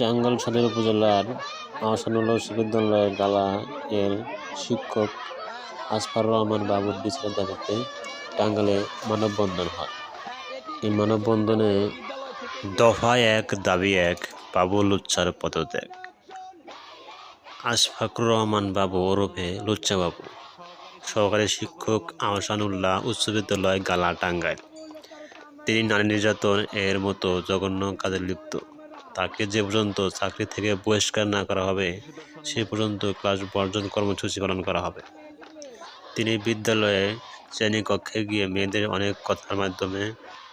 টাঙ্গাইল সদর উপজেলার আহসানুল্লাহ উচ্চ বিদ্যালয়ের গালা এর শিক্ষক আসফার রহমান বাবুর বিচারের দাবিতে টাঙ্গাইলে মানববন্ধন হয়। এই মানববন্ধনে দফা এক, দাবি এক বাবু লুচ্চার পদত্যাগ। আশফাকুর রহমান বাবু ওরফে লুচ্চা বাবু, সহকারী শিক্ষক আহসানুল্লাহ উচ্চ বিদ্যালয় গালা টাঙ্গাইল। তিনি নারী নির্যাতন এর মতো জঘন্য কাজে লিপ্ত। তাকে যে পর্যন্ত চাকরি থেকে বহিষ্কার না করা হবে, সে পর্যন্ত ক্লাস বর্জন কর্মসূচি পালন করা হবে। তিনি বিদ্যালয়ে শ্রেণীকক্ষে গিয়ে মেয়েদের অনেক কথার মাধ্যমে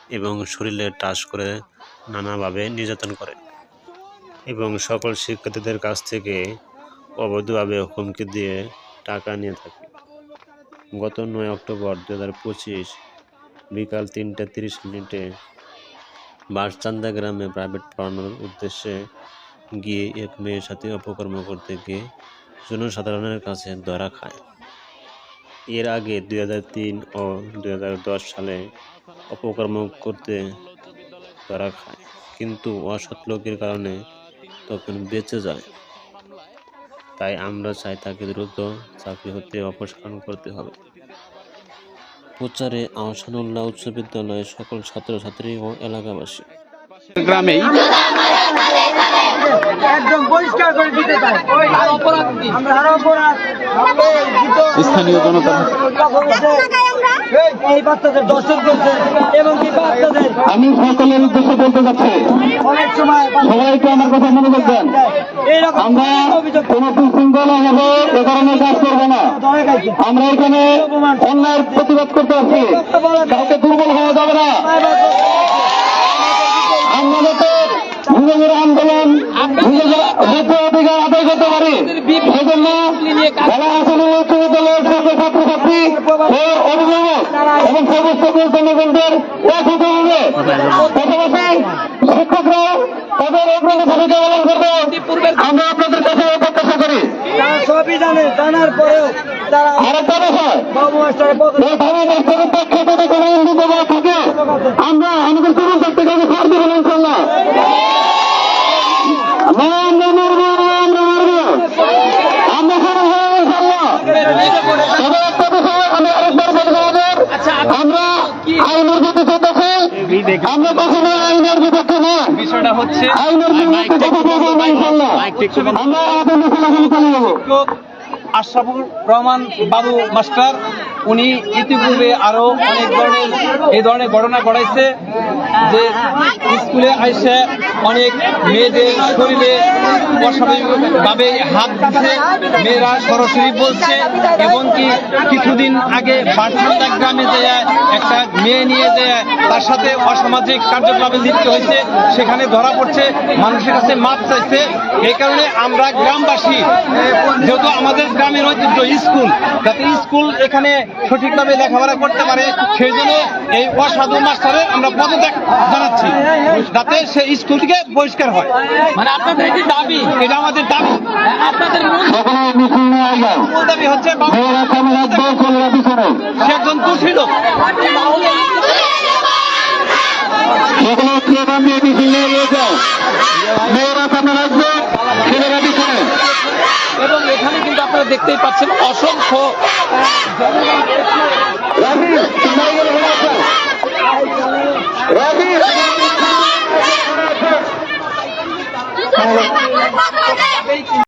এবং শরীরে টাচ করে নানাভাবে নির্যাতন করে এবং সকল শিক্ষার্থীদের কাছ থেকে অবৈধভাবে হুমকি দিয়ে টাকা নিয়ে থাকে। গত নয় অক্টোবর দু হাজার পঁচিশ বিকাল তিনটে তিরিশ মিনিটে বাসচান্দা গ্রামে প্রাইভেট পড়ানোর উদ্দেশ্যে গিয়ে এক মেয়ের সাথে অপকর্ম করতে গিয়ে জনসাধারণের কাছে ধরা খায়। এর আগে দুই ও দু হাজার দশ সালে অপকর্ম করতে ধরা খায়, কিন্তু অসৎ লোকের কারণে তখন বেঁচে যায়। তাই আমরা চাই তাকে দ্রুত চাকরি হতে অপসারণ করতে হবে। প্রচারে আহসানুল্লাহ উচ্চ বিদ্যালয়ের সকল ছাত্রছাত্রী ও এলাকাবাসী। গ্রামেই একদম পরিষ্কার করে দিতে চাই। আমরা আরও অপরাধ। স্থানীয় জনতা এই বাচ্চাদের দর্শন করছে এবং বাচ্চাদের আমি সকলের উদ্দেশ্যে বলতে চাচ্ছি অনেক সময় সবাইকে আমার কথা মনে এইরকম আমরা কোন বিশৃঙ্খলা হবে এ কারণে কাজ করব না। আমরা এখানে অন্যায়ের প্রতিবাদ করতে আসছি। কাউকে দুর্বল হওয়া যাবে না। আমরা যাতে নিজেদের আন্দোলন নিজেদের অধিকার আদায় করতে পারি। সেজন্য যারা আসলে উচ্চ বিদ্যালয়ের ছাত্র ও অভিভাবক এবং সমস্ত জনগণদের এক হতে হবে পাশাপাশি তাদের অগ্রণী ভূমিকা পালন করবে। আমরা আপনাদের কাছে প্রত্যাশা করি। আরেকটা বিষয় বাবু মাস্টারের পক্ষে যদি কোনো ইঙ্গিত দেওয়া থাকে আমরা আমাদের তরুণ শক্তি কাছে ছাড় দেবেন ইনশাল্লাহ না, আমরা মারবো না, আমরা মারবো আমরা সবাই হয়ে ইনশাল্লাহ তবে একটা বিষয় আমি আরেকবার বলব আমাদের আমরা আইনের বিপক্ষে আমরা কখনো আইনের বিপক্ষে না বিষয়টা হচ্ছে আইনের বিপক্ষে কথা বলব না। ইনশাল্লাহ আমরা আমাদের মুখোমুখি চলে যাব। আশরাফুর রহমান বাবু মাস্টার উনি ইতিপূর্বে আরও অনেক ধরনের এই ধরনের ঘটনা ঘটাইছে যে স্কুলে আইসে অনেক মেয়েদের শরীরে অস্বাভাবিকভাবে হাত দিচ্ছে। মেয়েরা সরাসরি বলছে এবং কিছুদিন আগে বারসান্দা গ্রামে যায় একটা মেয়ে নিয়ে যায় তার সাথে অসামাজিক কার্যকলাপে লিপ্ত হয়েছে। সেখানে ধরা পড়ছে, মানুষের কাছে মাপ চাইছে। এই কারণে আমরা গ্রামবাসী, যেহেতু আমাদের গ্রামের ঐতিহ্য স্কুল, যাতে স্কুল এখানে সঠিকভাবে লেখাপড়া করতে পারে, সেই জন্য এই অসাধু মাস্টারে আমরা পদত্যাগ জানাচ্ছি। যাতে সে স্কুল থেকে বহিষ্কার হয়। মানে আপনাদের কি দাবি? এটা আমাদের দাবি। আপনাদের মূল দাবি? হচ্ছে সে একজন দোষী লোক রাখবে এবং এখানে কিন্তু আপনারা দেখতেই পাচ্ছেন অসংখ্য